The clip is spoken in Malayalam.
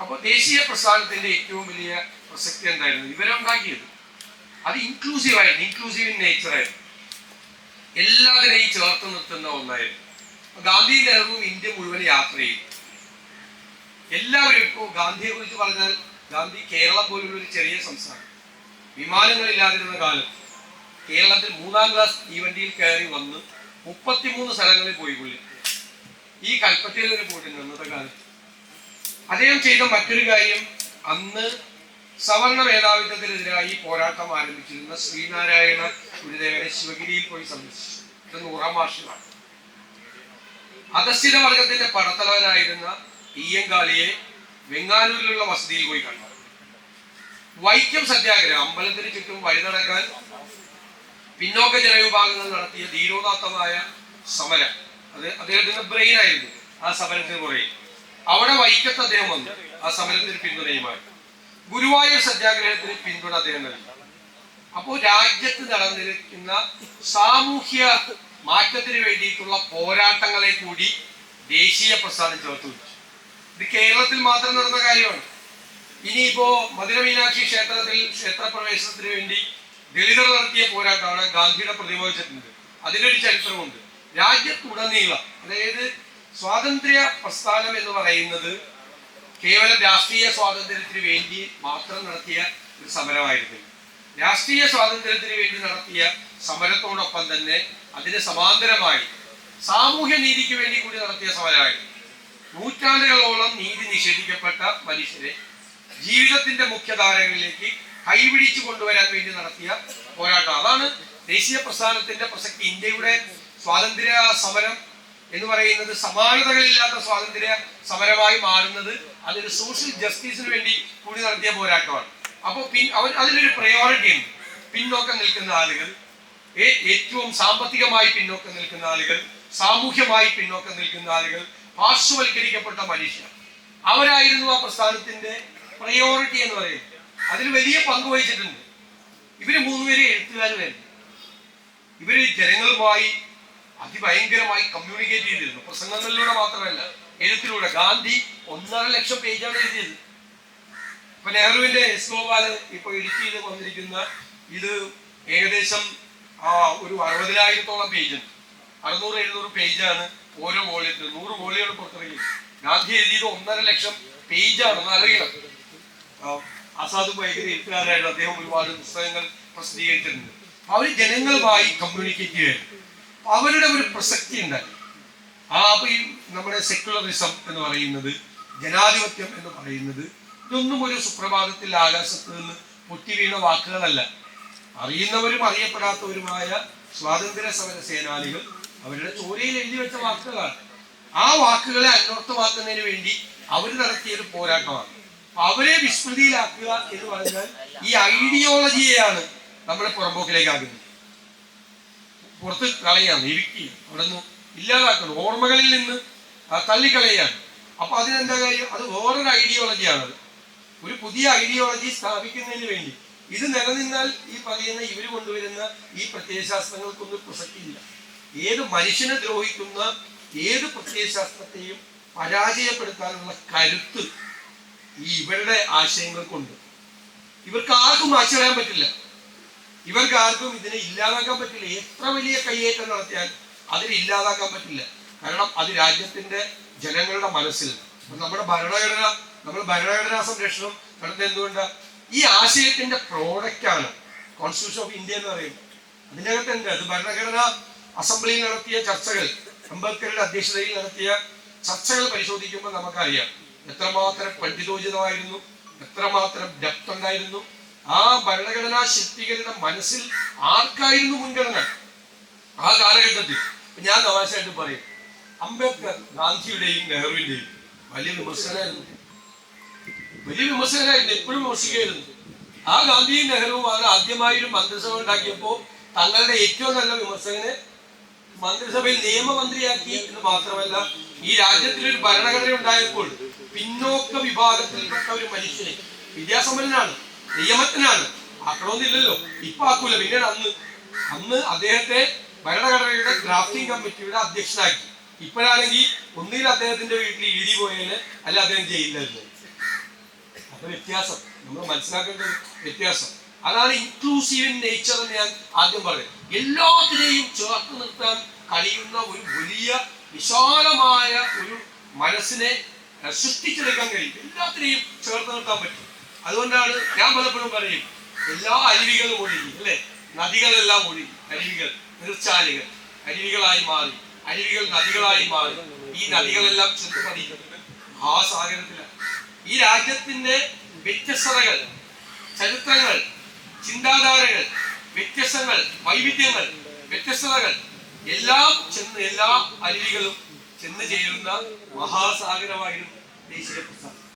അപ്പോൾ ദേശീയ പ്രസ്ഥാനത്തിന്റെ ഏറ്റവും വലിയ പ്രസക്തി എന്തായിരുന്നു? ഇവരുണ്ടാക്കിയത്. അത് ഇൻക്ലൂസീവ് ആയിരുന്നു. ഇൻക്ലൂസീവ് ഇൻ നേച്ചർ ആയിരുന്നു. എല്ലാത്തിനെയും ചേർത്ത് നിർത്തുന്ന ഒന്നായിരുന്നു. ഗാന്ധി നെഹ്റുവും ഇന്ത്യ മുഴുവൻ യാത്ര ചെയ്തു. എല്ലാവരും ഇപ്പോൾ ഗാന്ധിയെ കുറിച്ച് പറഞ്ഞാൽ ഗാന്ധി കേരളം പോലുള്ള ഒരു ചെറിയ സംസ്ഥാനം. വിമാനങ്ങളില്ലാതിരുന്ന കാലത്ത് കേരളത്തിൽ മൂന്നാം ക്ലാസ് തീവണ്ടിയിൽ കയറി വന്ന് മുപ്പത്തിമൂന്ന് സ്ഥലങ്ങളിൽ പോയി പുള്ളി ഈ കൽപ്പറ്റയിൽ ഒരു പോയിട്ടുണ്ട് അന്നത്തെ കാലത്ത് അദ്ദേഹം ചെയ്ത മറ്റൊരു കാര്യം അന്ന് സവർണ മേധാവിത്വത്തിനെതിരായി പോരാട്ടം ആരംഭിച്ചിരുന്ന ശ്രീനാരായണ ഗുരുദേവനെ ശിവഗിരിയിൽ പോയി സന്ദർശിച്ചു. നൂറാം വാർഷികമാണ് അധസ്ഥിത വർഗത്തിന്റെ പടത്തലവനായിരുന്ന ഈയങ്കാളിയെ വെങ്ങാനൂരിലുള്ള വസതിയിൽ പോയി കണ്ടു. വൈക്കം സത്യാഗ്രഹം അമ്പലത്തിന് ചുറ്റും വഴി നടക്കാൻ പിന്നോക്ക ജനവിഭാഗങ്ങൾ നടത്തിയ ധീരോദാത്തമായ സമരം. അത് അദ്ദേഹത്തിന്റെ ബ്രെയിൻ ആയിരുന്നു. ആ സമരത്തിന് പുറകെ. അവിടെ വൈക്കത്ത് അദ്ദേഹം വന്നു. ആ സമരത്തിന് പിന്തുണയുമായി. ഗുരുവായൂർ സത്യാഗ്രഹത്തിന് പിന്തുണ അദ്ദേഹം നൽകി. അപ്പോൾ രാജ്യത്ത് നടന്നിരിക്കുന്ന സാമൂഹ്യ മാറ്റത്തിന് വേണ്ടിയിട്ടുള്ള പോരാട്ടങ്ങളെ കൂടി ദേശീയ പ്രസ്ഥാനം ചേർത്ത് വെച്ചു ഇത് കേരളത്തിൽ മാത്രം നടന്ന കാര്യമാണ്. ഇനിയിപ്പോ മധുര മീനാക്ഷി ക്ഷേത്രത്തിൽ ക്ഷേത്രപ്രവേശനത്തിന് വേണ്ടി ദളിതർ നടത്തിയ പോരാട്ടമാണ് ഗാന്ധിയുടെ പ്രതിമ വെച്ചിട്ടുണ്ട്. അതിനൊരു ചരിത്രമുണ്ട്. രാജ്യത്തുടനീളം അതായത് സ്വാതന്ത്ര്യ പ്രസ്ഥാനം എന്ന് പറയുന്നത് കേവലം രാഷ്ട്രീയ സ്വാതന്ത്ര്യത്തിന് വേണ്ടി മാത്രം നടത്തിയ ഒരു സമരമായിരുന്നു. രാഷ്ട്രീയ സ്വാതന്ത്ര്യത്തിന് വേണ്ടി നടത്തിയ സമരത്തോടൊപ്പം തന്നെ അതിന് സമാന്തരമായി സാമൂഹ്യ നീതിക്ക് വേണ്ടി കൂടി നടത്തിയ സമരമായിരുന്നു. നൂറ്റാണ്ടുകളോളം നീതി നിഷേധിക്കപ്പെട്ട മനുഷ്യരെ ജീവിതത്തിന്റെ മുഖ്യധാരകളിലേക്ക് കൈപിടിച്ചു കൊണ്ടുവരാൻ വേണ്ടി നടത്തിയ പോരാട്ടം. അതാണ് ദേശീയ പ്രസ്ഥാനത്തിന്റെ പ്രസക്തി. ഇന്ത്യയുടെ സ്വാതന്ത്ര്യ സമരം എന്ന് പറയുന്നത് സമാനതകളില്ലാത്ത സ്വാതന്ത്ര്യ സമരമായി മാറുന്നത് അതൊരു സോഷ്യൽ ജസ്റ്റിസിന് വേണ്ടി കൂടി നടത്തിയ പോരാട്ടമാണ്. അപ്പോൾ പിൻ അവൻ അതിലൊരു പ്രയോറിറ്റി ഉണ്ട്. പിന്നോക്കം നിൽക്കുന്ന ആളുകൾ ഏറ്റവും സാമ്പത്തികമായി പിന്നോക്കം നിൽക്കുന്ന ആളുകൾ സാമൂഹ്യമായി പിന്നോക്കം നിൽക്കുന്ന ആളുകൾ പാർശ്വവൽക്കരിക്കപ്പെട്ട മനുഷ്യർ. അവരായിരുന്നു ആ പ്രസ്ഥാനത്തിന്റെ പ്രയോറിറ്റി എന്ന് പറയുന്നത്. അതിൽ വലിയ പങ്ക് വഹിച്ചിട്ടുണ്ട്. ഇവർ മൂന്നുപേരും എഴുത്തുകാരുമായിരുന്നു. ഇവർ ജനങ്ങളുമായി അതിഭയങ്കരമായി കമ്മ്യൂണിക്കേറ്റ് ചെയ്തിരുന്നു. പ്രസംഗങ്ങളിലൂടെ മാത്രമല്ല എഴുത്തിലൂടെ. ഗാന്ധി ഒന്നര ലക്ഷം പേജാണ് എഴുതിയത്. ഇപ്പൊ നെഹ്റുവിന്റെ എസ് ഗോപാൽ ഇപ്പൊ ചെയ്ത് വന്നിരിക്കുന്ന ഇത് ഏകദേശം ആ ഒരു അറുപതിനായിരത്തോളം പേജ് ഉണ്ട്. അറുന്നൂറ് എഴുന്നൂറ് പേജാണ് ഓരോ വോളിയത്തിൽ നൂറ് വോളിയാണ് പുറത്തിറങ്ങി ഗാന്ധി എഴുതിയത് ഒന്നര ലക്ഷം പേജാണ് ഒന്ന് അറിയണം. ആസാദ് ഭയങ്കര എഴുത്തുകാരായിട്ട് അദ്ദേഹം ഒരുപാട് പുസ്തകങ്ങൾ പ്രസിദ്ധീകരിച്ചിട്ടുണ്ട്. അവർ ജനങ്ങളുമായി കമ്മ്യൂണിക്കേറ്റ് അപ്പൊ അവരുടെ ഒരു പ്രസക്തി ഉണ്ടായി. ആ അപ്പൊ ഈ നമ്മുടെ സെക്യുലറിസം എന്ന് പറയുന്നത് ജനാധിപത്യം എന്ന് പറയുന്നത് ഇതൊന്നും ഒരു സുപ്രഭാതത്തിൽ ആകാശത്ത് നിന്ന് പൊട്ടി വീണ വാക്കുകളല്ല. അറിയുന്നവരും അറിയപ്പെടാത്തവരുമായ സ്വാതന്ത്ര്യ സമര സേനാനികൾ അവരുടെ ചോരയിൽ എഴുതി വെച്ച വാക്കുകളാണ്. ആ വാക്കുകളെ അന്വർത്ഥമാക്കുന്നതിന് വേണ്ടി അവർ നടത്തിയ ഒരു പോരാട്ടമാണ് അവരെ വിസ്മൃതിയിലാക്കുക എന്ന് പറഞ്ഞാൽ ഈ ഐഡിയോളജിയെയാണ് നമ്മളെ പുറമ്പോക്കിലേക്കാക്കുന്നത്. പുറത്ത് കളയാണ് ഇരിക്കുക അവിടെ നിന്ന് ഇല്ലാതാക്കണം ഓർമ്മകളിൽ നിന്ന് തള്ളിക്കളയാണ്. അപ്പൊ അതിനെന്താ കാര്യം? അത് വേറൊരു ഐഡിയോളജിയാണ് അത്. ഒരു പുതിയ ഐഡിയോളജി സ്ഥാപിക്കുന്നതിന് വേണ്ടി. ഇത് നിലനിന്നാൽ ഈ പറയുന്ന ഇവർ കൊണ്ടുവരുന്ന ഈ പ്രത്യയശാസ്ത്രങ്ങൾക്കൊന്നും പ്രസക്തിയില്ല. ഏത് മനുഷ്യനെ ദ്രോഹിക്കുന്ന ഏത് പ്രത്യയശാസ്ത്രത്തെയും പരാജയപ്പെടുത്താനുള്ള കരുത്ത് ഈ ഇവരുടെ ആശയങ്ങൾക്കുണ്ട്. ഇവർക്ക് ആർക്കും ആശ്രയാൻ പറ്റില്ല. ഇവർക്ക് ആർക്കും ഇതിനെ ഇല്ലാതാക്കാൻ പറ്റില്ല. എത്ര വലിയ കയ്യേറ്റം നടത്തിയാൽ അതിനെ ഇല്ലാതാക്കാൻ പറ്റില്ല. കാരണം അത് രാജ്യത്തിന്റെ ജനങ്ങളുടെ മനസ്സിൽ. നമ്മുടെ ഭരണഘടന നമ്മൾ ഭരണഘടനാ സംരക്ഷണം നടത്തുന്നത് എന്തുകൊണ്ട്? ഈ ആശയത്തിന്റെ പ്രോഡക്റ്റ് ആണ് കോൺസ്റ്റിറ്റ്യൂഷൻ ഓഫ് ഇന്ത്യ എന്ന് പറയുന്നത്. അതിനകത്ത് എന്ത്? അത് ഭരണഘടനാ അസംബ്ലിയിൽ നടത്തിയ ചർച്ചകൾ അംബേദ്കറുടെ അധ്യക്ഷതയിൽ നടത്തിയ ചർച്ചകൾ പരിശോധിക്കുമ്പോൾ നമുക്കറിയാം. എത്രമാത്രം പണ്ഡിതോചിതമായിരുന്നു എത്രമാത്രം ഡെപ്ത് ഉണ്ടായിരുന്നു ആ ഭരണഘടനാ ശക്തികളുടെ മനസ്സിൽ ആർക്കായിരുന്നു മുൻഗണന? ആ കാലഘട്ടത്തിൽ. ഞാൻ തമാശയായിട്ട് പറയും. അംബേദ്കർ ഗാന്ധിയുടെയും നെഹ്റുവിന്റെയും വലിയ വിമർശനായിരുന്നു വലിയ വിമർശനായിരുന്നു എപ്പോഴും വിമർശിക്കുകയായിരുന്നു. ആ ഗാന്ധിയും നെഹ്റുവുമാണ് ആദ്യമായി ഒരു മന്ത്രിസഭ ഉണ്ടാക്കിയപ്പോൾ തങ്ങളുടെ ഏറ്റവും നല്ല വിമർശകനെ മന്ത്രിസഭയിൽ നിയമമന്ത്രിയാക്കി എന്ന് മാത്രമല്ല ഈ രാജ്യത്തിൽ ഒരു ഭരണഘടന ഉണ്ടായപ്പോൾ പിന്നോക്ക വിഭാഗത്തിൽപ്പെട്ട ഒരു മനുഷ്യനെ വിദ്യാസമ്പന്നനാണ്. നിയമത്തിനാണ്. ആക്കണമെന്നില്ലല്ലോ ഇപ്പൊ ആക്കൂല. പിന്നീട് അന്ന് അന്ന് അദ്ദേഹത്തെ ഭരണഘടനയുടെ ഡ്രാഫ്റ്റിംഗ് കമ്മിറ്റിയുടെ അധ്യക്ഷനാക്കി. ഇപ്പോഴാണെങ്കിൽ ഒന്നിൽ അദ്ദേഹത്തിന്റെ വീട്ടിൽ ഇടി പോയാൽ അല്ല അദ്ദേഹം ചെയ്യില്ലെന്ന് അപ്പൊ വ്യത്യാസം. നമ്മൾ മനസ്സിലാക്കേണ്ട വ്യത്യാസം. അതാണ് ഇൻക്ലൂസീവ് ഇൻ നേച്ചർ എന്ന് ഞാൻ ആദ്യം പറഞ്ഞത് എല്ലാത്തിനെയും ചേർത്ത് നിർത്താൻ കഴിയുന്ന ഒരു വലിയ വിശാലമായ ഒരു മനസ്സിനെ സൃഷ്ടിച്ചെടുക്കാൻ കഴിയും. എല്ലാത്തിനെയും ചേർത്ത് നിർത്താൻ പറ്റും. അതുകൊണ്ടാണ് ഞാൻ പലപ്പോഴും പറയും എല്ലാ അരുവികളും ഒഴുകി അല്ലെ? നദികളെല്ലാം ഒഴുകി അരുവികൾ നീർച്ചാലുകൾ അരുവികളായി മാറി അരുവികൾ നദികളായി മാറി. ഈ നദികളെല്ലാം ചെന്ന് പതിക്കുന്നത് മഹാസാഗരത്തിലാണ്. ഈ രാജ്യത്തിന്റെ വ്യത്യസ്തതകൾ ചരിത്രങ്ങൾ ചിന്താധാരകൾ വ്യത്യസ്തങ്ങൾ വൈവിധ്യങ്ങൾ വ്യത്യസ്തതകൾ എല്ലാം ചെന്ന് എല്ലാ അരുവികളും ചെന്ന് ചേരുന്ന മഹാസാഗരമായിരുന്നു ദേശീയ പ്രസ്ഥാനം.